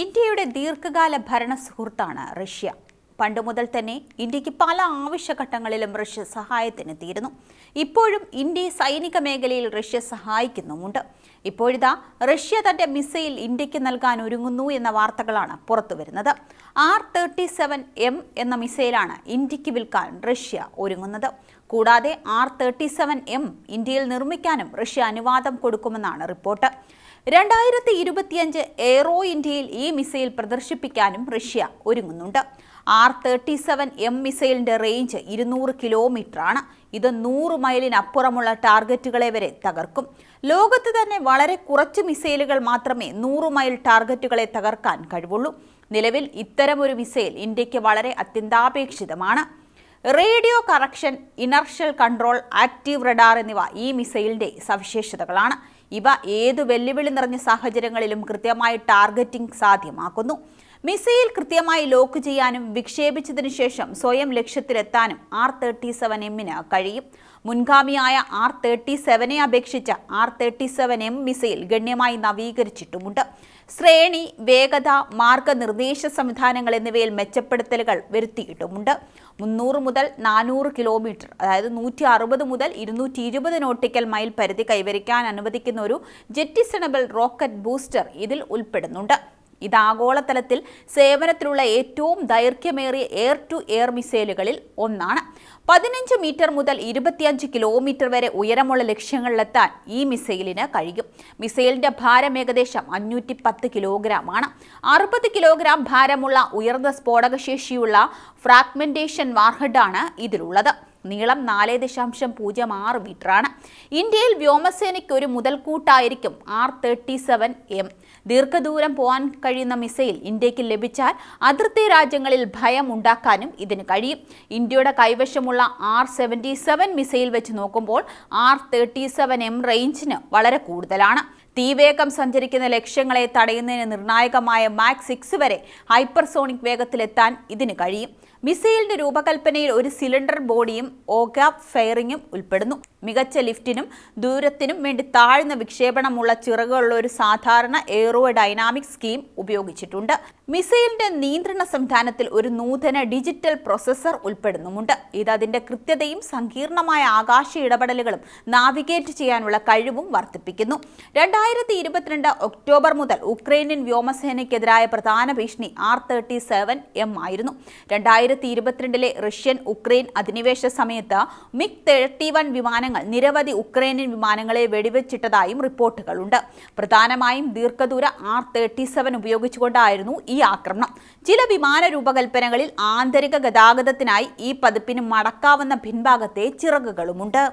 ഇന്ത്യയുടെ ദീർഘകാല ഭരണ സുഹൃത്താണ് റഷ്യ. പണ്ട് മുതൽ തന്നെ ഇന്ത്യയ്ക്ക് പല ആവശ്യഘട്ടങ്ങളിലും റഷ്യ സഹായത്തിനെത്തിയിരുന്നു ഇപ്പോഴും ഇന്ത്യ സൈനിക മേഖലയിൽ റഷ്യ സഹായിക്കുന്നുമുണ്ട്. ഇപ്പോഴിതാ റഷ്യ തന്റെ മിസൈൽ ഇന്ത്യയ്ക്ക് നൽകാൻ ഒരുങ്ങുന്നു എന്ന വാർത്തകളാണ് പുറത്തുവരുന്നത് ആർ തേർട്ടി സെവൻ എം എന്ന മിസൈലാണ് ഇന്ത്യയ്ക്ക് വിൽക്കാൻ റഷ്യ ഒരുങ്ങുന്നത്. കൂടാതെ ആർ തേർട്ടി സെവൻ എം ഇന്ത്യയിൽ നിർമ്മിക്കാനും റഷ്യ അനുവാദം കൊടുക്കുമെന്നാണ് റിപ്പോർട്ട്. രണ്ടായിരത്തി ഇരുപത്തിയഞ്ച് എയ്റോ ഇന്ത്യയിൽ ഈ മിസൈൽ പ്രദർശിപ്പിക്കാനും റഷ്യ ഒരുങ്ങുന്നുണ്ട്. ആർ തേർട്ടി സെവൻ എം മിസൈലിന്റെ റേഞ്ച് ഇരുന്നൂറ് കിലോമീറ്ററാണ്. ഇത് നൂറ് മൈലിനപ്പുറമുള്ള ടാർഗറ്റുകളെ വരെ തകർക്കും. ലോകത്ത് തന്നെ വളരെ കുറച്ച് മിസൈലുകൾ മാത്രമേ നൂറ് മൈൽ ടാർഗറ്റുകളെ തകർക്കാൻ കഴിവുള്ളൂ. നിലവിൽ ഇത്തരമൊരു മിസൈൽ ഇന്ത്യയ്ക്ക് വളരെ അത്യന്താപേക്ഷിതമാണ്. Radio correction inertial control active radar എന്നിവ ഈ മിസൈലിന്റെ സവിശേഷതകളാണ്. ഇവ ഏതു വെല്ലുവിളി നിറഞ്ഞ സാഹചര്യങ്ങളിലും കൃത്യമായി ടാർഗറ്റിംഗ് സാധ്യമാക്കുന്നു. മിസൈൽ കൃത്യമായി ലോക്ക് ചെയ്യാനും വിക്ഷേപിച്ചതിനു ശേഷം സ്വയം ലക്ഷ്യത്തിലെത്താനും ആർ തേർട്ടി സെവൻ എമ്മിന് കഴിയും. മുൻഗാമിയായ ആർ തേർട്ടി സെവനെ അപേക്ഷിച്ച് R thirty seven M missile ഗണ്യമായി നവീകരിച്ചിട്ടുമുണ്ട്. ശ്രേണി വേഗത മാർഗനിർദ്ദേശ സംവിധാനങ്ങൾ എന്നിവയിൽ മെച്ചപ്പെടുത്തലുകൾ വരുത്തിയിട്ടുമുണ്ട്. മുന്നൂറ് മുതൽ നാനൂറ് കിലോമീറ്റർ അതായത് നൂറ്റി അറുപത് മുതൽ ഇരുന്നൂറ്റി ഇരുപത് നോട്ടിക്കൽ മൈൽ പരിധി കൈവരിക്കാൻ അനുവദിക്കുന്ന ഒരു ജെറ്റിസണബിൾ റോക്കറ്റ് ബൂസ്റ്റർ ഇതിൽ ഉൾപ്പെടുന്നുണ്ട്. ഇത് ആഗോളതലത്തിൽ സേവനത്തിലുള്ള ഏറ്റവും ദൈർഘ്യമേറിയ എയർ ടു എയർ മിസൈലുകളിൽ ഒന്നാണ്. പതിനഞ്ച് മീറ്റർ മുതൽ ഇരുപത്തിയഞ്ച് കിലോമീറ്റർ വരെ ഉയരമുള്ള ലക്ഷ്യങ്ങളിലെത്താൻ ഈ മിസൈലിന് കഴിയും. മിസൈലിന്റെ ഭാരം ഏകദേശം അഞ്ഞൂറ്റി പത്ത് കിലോഗ്രാം ആണ് അറുപത് കിലോഗ്രാം ഭാരമുള്ള ഉയർന്ന സ്ഫോടകശേഷിയുള്ള ഫ്രാഗ്മെന്റേഷൻ വാർഹഡാണ് ഇതിലുള്ളത്. നീളം നാല് ദശാംശം പൂജ്യം ആറ് മീറ്ററാണ്. ഇന്ത്യയിൽ വ്യോമസേനയ്ക്ക് ഒരു മുതൽക്കൂട്ടായിരിക്കും ആർ തേർട്ടി സെവൻ എം. ദീർഘദൂരം പോകാൻ കഴിയുന്ന മിസൈൽ ഇന്ത്യയ്ക്ക് ലഭിച്ചാൽ അതിർത്തി രാജ്യങ്ങളിൽ ഭയം ഉണ്ടാക്കാനും ഇതിന് കഴിയും. ഇന്ത്യയുടെ കൈവശമുള്ള ആർ സെവന്റി സെവൻ മിസൈൽ വെച്ച് നോക്കുമ്പോൾ ആർ തേർട്ടി സെവൻ എം റേഞ്ചിന് വളരെ കൂടുതലാണ്. തീവേഗം സഞ്ചരിക്കുന്ന ലക്ഷ്യങ്ങളെ തടയുന്നതിന് നിർണായകമായ മാക്സ് സിക്സ് വരെ ഹൈപ്പർസോണിക് വേഗത്തിലെത്താൻ ഇതിന് കഴിയും. മിസൈലിന്റെ രൂപകൽപ്പനയിൽ ഒരു സിലിണ്ടർ ബോഡിയും ഓഗാപ് ഫെയറിംഗും ഉൾപ്പെടുന്നു. മികച്ച ലിഫ്റ്റിനും ദൂരത്തിനും വേണ്ടി താഴ്ന്ന വിക്ഷേപണമുള്ള ചിറകുകളുള്ള ഒരു സാധാരണ എയ്റോ ഡൈനാമിക് സ്കീം ഉപയോഗിച്ചിട്ടുണ്ട്. മിസൈലിന്റെ നിയന്ത്രണ സംവിധാനത്തിൽ ഒരു നൂതന ഡിജിറ്റൽ പ്രൊസസ്സർ ഉൾപ്പെടുന്നുമുണ്ട്. ഇത് അതിന്റെ കൃത്യതയും സങ്കീർണമായ ആകാശ ഇടപെടലുകളും നാവിഗേറ്റ് ചെയ്യാനുള്ള കഴിവും വർദ്ധിപ്പിക്കുന്നു. രണ്ടായിരത്തി ഇരുപത്തിരണ്ട് ഒക്ടോബർ മുതൽ ഉക്രൈനിയൻ വ്യോമസേനയ്ക്കെതിരായ പ്രധാന ഭീഷണി ആർ തേർട്ടി സെവൻ എം ആയിരുന്നു. രണ്ടായിരത്തി ഇരുപത്തിരണ്ടിലെ റഷ്യൻ ഉക്രൈൻ അധിനിവേശ സമയത്ത് മിഗ് തേർട്ടി വൺ വിമാനങ്ങൾ നിരവധി ഉക്രൈനിയൻ വിമാനങ്ങളെ വെടിവെച്ചിട്ടതായും റിപ്പോർട്ടുകളുണ്ട്. പ്രധാനമായും ദീർഘദൂര ആർ തേർട്ടി സെവൻ ഉപയോഗിച്ചുകൊണ്ടായിരുന്നു ഈ ആക്രമണം. ചില വിമാന രൂപകൽപ്പനകളിൽ ആന്തരിക ഗതാഗതത്തിനായി ഈ പതിപ്പിന് മടക്കാവുന്ന പിൻഭാഗത്തെ ചിറകുകളുമുണ്ട്.